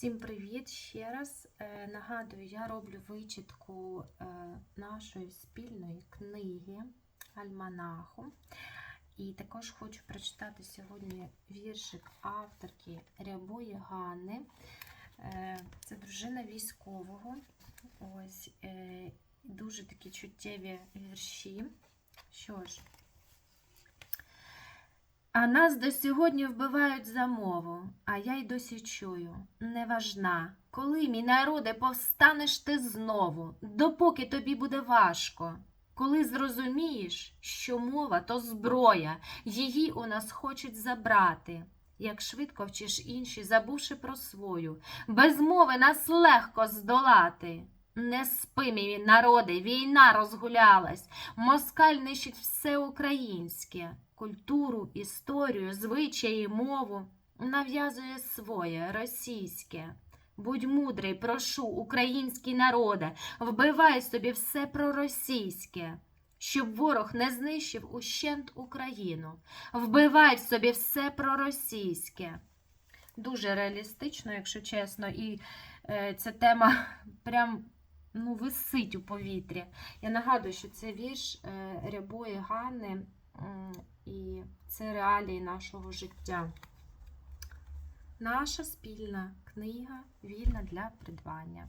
Всім привіт ще раз. Е, Нагадую, я роблю вичитку е, нашої спільної книги Альманаху. І також хочу прочитати сьогодні віршик авторки Рябої Ганни. Е, Це дружина військового. Ось дуже такі чуттєві вірші. Що ж, а нас до сьогодні вбивають за мову, а я й досі чую, неважна, коли, мій народе, повстанеш ти знову, допоки тобі буде важко. Коли зрозумієш, що мова то зброя, її у нас хочуть забрати. Як швидко вчиш інші, забувши про свою, без мови нас легко здолати. Не спи, мій народи, війна розгулялась, москаль нищить все українське, культуру, історію, звичаї, мову нав'язує своє російське. Будь мудрий, прошу, український народе, вбивай собі все проросійське, щоб ворог не знищив ущент Україну. Вбивай собі все проросійське. Дуже реалістично, якщо чесно, і е, ця тема прям ну, висить у повітрі. Я нагадую, що це вірш е, Рябої Ганни, і це реалії нашого життя. Наша спільна книга вільна для придбання.